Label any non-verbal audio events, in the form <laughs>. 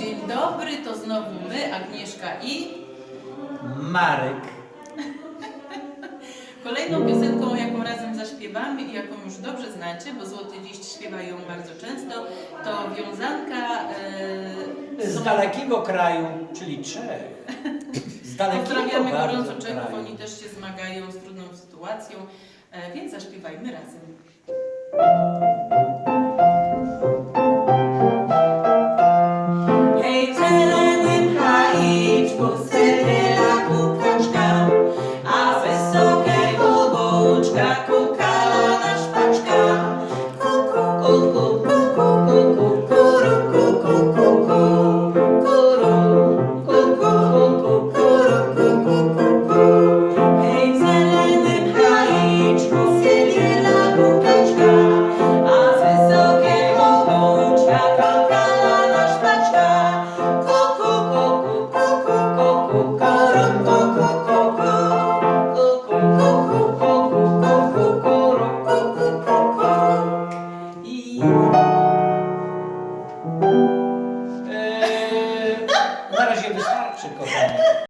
dzień dobry, to znowu my, Agnieszka i Marek. <laughs> kolejną piosenką, jaką razem zaśpiewamy i jaką już dobrze znacie, bo Złoty Liść śpiewają bardzo często, to wiązanka e, Z dalekiego kraju, czyli Czech. Z dalekiego Pozdrawiamy bardzo gorąco Czechów, kraju. oni też się zmagają z trudną sytuacją, e, więc zaśpiewajmy razem. Eee, na razie wystarczy, kochani.